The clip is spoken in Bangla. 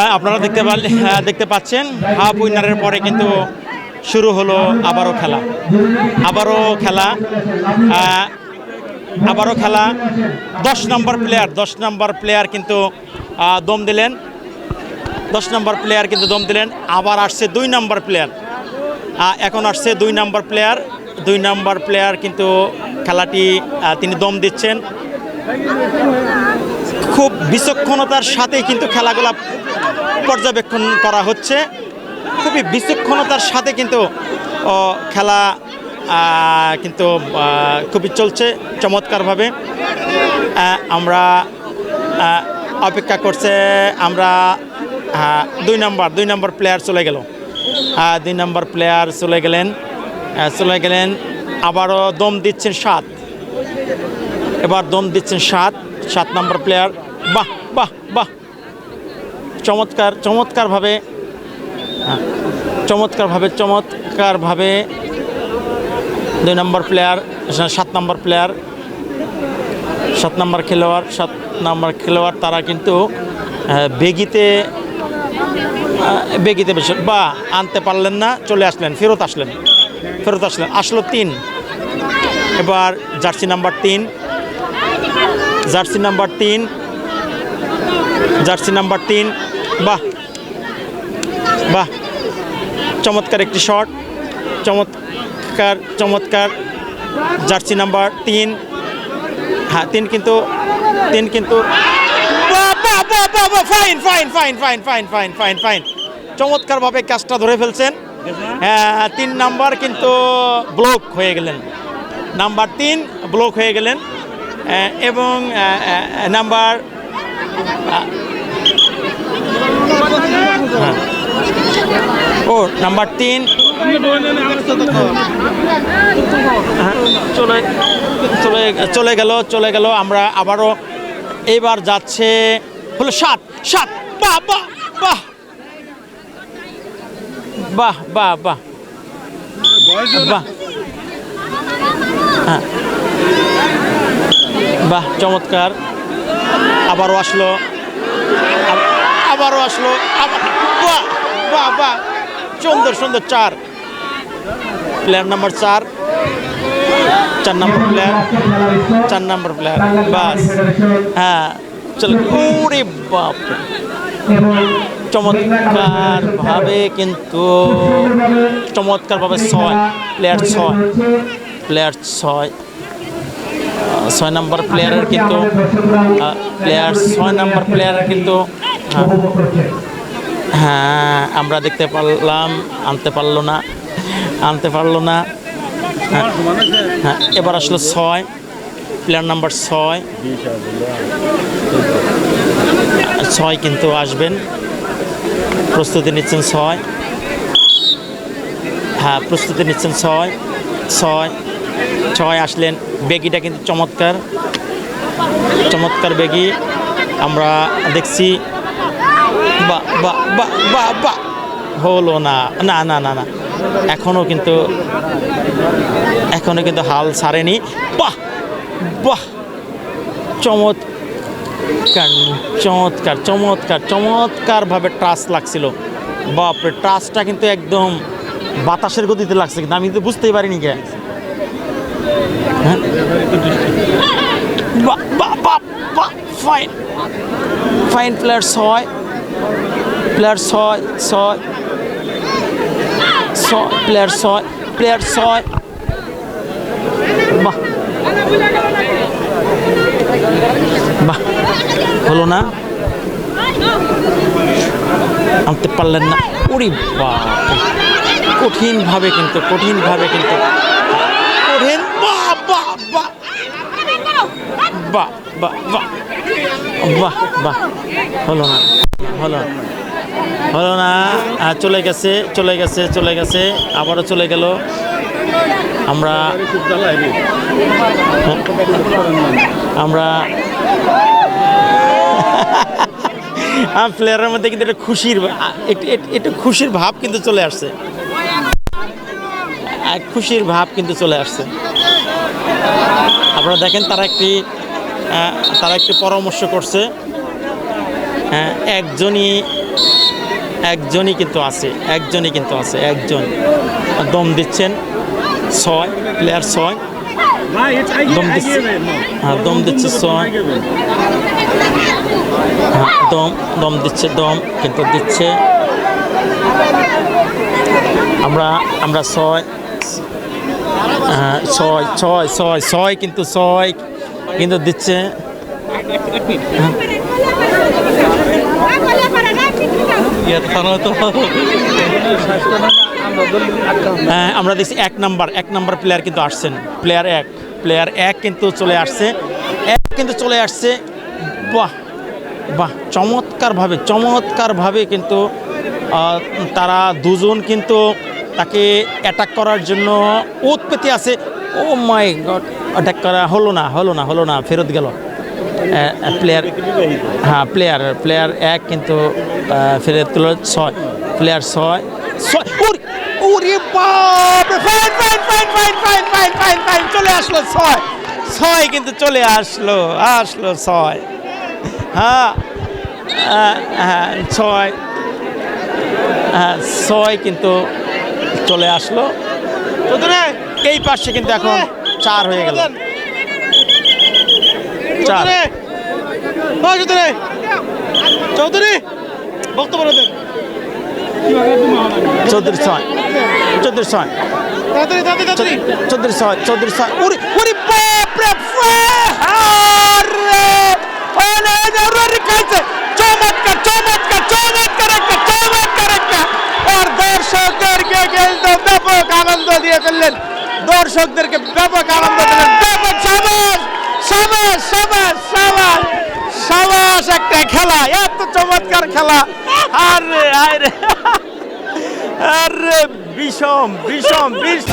আহ, আপনারা দেখতে আহ, দেখতে পাচ্ছেন। হাফ উইনারের পরে কিন্তু শুরু হলো আবারও খেলা। আবারও খেলা আবারও খেলা। দশ নম্বর প্লেয়ার দশ নম্বর প্লেয়ার কিন্তু দম দিলেন। দশ নম্বর প্লেয়ার কিন্তু দম দিলেন। আবার আসছে দুই নম্বর প্লেয়ার এখন আসছে দুই নম্বর প্লেয়ার দুই নম্বর প্লেয়ার কিন্তু খেলাটি তিনি দম দিচ্ছেন। খুব বিচক্ষণতার সাথে কিন্তু খেলাগুলা পর্যবেক্ষণ করা হচ্ছে। খুবই বিচক্ষণতার সাথে কিন্তু খেলা কিন্তু খুবই চলছে চমৎকারভাবে। আমরা অপেক্ষা করছে, আমরা দুই নম্বর দুই নম্বর প্লেয়ার চলে গেল। দুই নম্বর প্লেয়ার চলে গেলেন চলে গেলেন, আবারও দম দিচ্ছেন সাত। এবার দম দিচ্ছেন সাত সাত নম্বর প্লেয়ার, বাহ বাহ বাহ। চমৎকার চমৎকারভাবে হ্যাঁ, চমৎকারভাবে চমৎকারভাবে দুই নম্বর প্লেয়ার সাত নম্বর প্লেয়ার সাত নম্বর খেলোয়াড় সাত নম্বর খেলোয়াড় তারা কিন্তু বেগিতে বেগিতে বেশি বা আনতে পারলেন না চলে আসলেন ফেরত আসলেন ফেরত আসলেন আসলো তিন। এবার জার্সি নাম্বার তিন জার্সি নাম্বার তিন জার্সি নাম্বার তিন। বাহ। বাহ। চমৎকার একটি শট। চমৎকার চমৎকার জার্সি নাম্বার তিন। হ্যাঁ তিন কিন্তু তিন কিন্তু fine fine fine fine fine fine fine fine. চমৎকারভাবে কাজটা ধরে ফেলছেন। হ্যাঁ, তিন নাম্বার কিন্তু ব্লক হয়ে গেলেন। নাম্বার তিন ব্লক হয়ে গেলেন। এবং নাম্বার। ও, নাম্বার তিন। চলে চলে চলে গেল চলে গেল। আমরা আবারও এবার যাচ্ছে, হলো সাত সাত, বাহ বাহ বাহ। বাহ বাহ বাহ। বাহ। হ্যাঁ। বাহ, চমৎকার। আবারও আসলো। আবারও আসলো। আবার বাহ বাহ বাহ। সুন্দর সুন্দর চার। প্লেয়ার নাম্বার চার। চার নম্বর প্লেয়ার চার নম্বর প্লেয়ার বাস। হ্যাঁ চলো। ওরে বাপ চমৎকার ভাবে কিন্তু চমৎকার ভাবে ছয়। প্লেয়ার ছয়। প্লেয়ার ছয়। আহ, ছয় নম্বর প্লেয়ারের কিন্তু প্লেয়ার ছয় নম্বর প্লেয়ারের কিন্তু হ্যাঁ, আমরা দেখতে পারলাম আনতে পারল না আনতে পারল না। হ্যাঁ এবার আসলো ছয় প্লেয়ার নাম্বার ছয়। ছয় কিন্তু আসবেন। প্রস্তুতি নিচ্ছেন ছয়। হ্যাঁ প্রস্তুতি নিচ্ছেন ছয় ছয় ছয় আসলেন। বেগিটা কিন্তু চমৎকার চমৎকার বেগি। আমরা দেখছি বা বা বা বা বা। হলো না না না না না। এখনও কিন্তু এখনও কিন্তু হাল ছাড়েনি। বাহ বাহ। চমৎকার চমৎকার চমৎকার, চমৎকারভাবে টাচ লাগছিল। বাপরে টাচটা কিন্তু একদম বাতাসের গতিতে লাগছে কিন্তু, আমি তো বুঝতেই পারিনি কে। হ্যাঁ? ফাইন ফাইন প্লেয়ার ছয় প্লেয়ার ছয় ছয় প্লেয়ার ছয় প্লেয়ার ছয়। বাহ। বাহ। হলো না? আনতে পারলেন না। উরি বাহ কঠিনভাবে কিন্তু কঠিনভাবে কিন্তু। কঠিন বাহ বাহ বাহ বাহ। বাহ বাহ। হলো না। হলো হলো না? চলে গেছে চলে গেছে চলে গেছে, আবারও চলে গেল। আমরা আমরা প্লেয়ারের মধ্যে কিন্তু একটা খুশির একটু খুশির ভাব কিন্তু চলে আসছে। এক খুশির ভাব কিন্তু চলে আসছে। আপনারা দেখেন তারা একটি তারা একটি পরামর্শ করছে। একজনই একজনই কিন্তু আছে একজনই কিন্তু আছে একজন। দম দিচ্ছেন ছয় প্লেয়ার ছয়। দম দিচ্ছে। হ্যাঁ দম দিচ্ছে ছয়। হ্যাঁ দম দম দিচ্ছে দম কিন্তু দিচ্ছে। আমরা আমরা ছয় হ্যাঁ ছয় ছয় ছয় ছয় কিন্তু ছয় কিন্তু দিচ্ছে। হ্যাঁ, আমরা দেখছি এক নাম্বার এক নাম্বার প্লেয়ার কিন্তু আসছেন। প্লেয়ার এক প্লেয়ার এক কিন্তু চলে আসছে। এক কিন্তু চলে আসছে। বাহ বাহ চমৎকারভাবে চমৎকারভাবে কিন্তু তারা দুজন কিন্তু তাকে অ্যাটাক করার জন্য উৎপত্তি আছে। ও মাই গড অ্যাটাক করা হলো না হলো না হলো না ফেরত গেল। প্লেয়ার হ্যাঁ প্লেয়ার প্লেয়ার এক কিন্তু ফেরত গেল ছয়। প্লেয়ার ছয় ছয় ওরে চলে আসলো ছয়। ছয় কিন্তু চলে আসলো আসলো ছয়। হ্যাঁ হ্যাঁ ছয় হ্যাঁ ছয় কিন্তু চলে আসলো। এই পাশে কিন্তু এখন চার হয়ে গেল। চার। চৌধুরী। চৌধুরী। বক্তব্য দেন চৌধুরী ছয়। চৌধুরী ছয়। তাড়াতাড়ি তাড়াতাড়ি তাড়াতাড়ি। চৌধুরী ছয় চৌধুরী ছয়। উরি উরি বাপ রে। আরে ওরে ওরে কাছে। চমৎকার চমৎকার চমৎকার একটা চমৎকার একটা। আর দর্শকদেরকে ব্যাপক আনন্দ দিয়ে ফেললেন। দর্শকদেরকে ব্যাপক আনন্দ দিলেন। ব্যাপক সাবাস। সাবাস সাবাস সাবাস। সাবাস একটা খেলা এত চমৎকার খেলা। আরে আরে। বিষম বিষম বিষ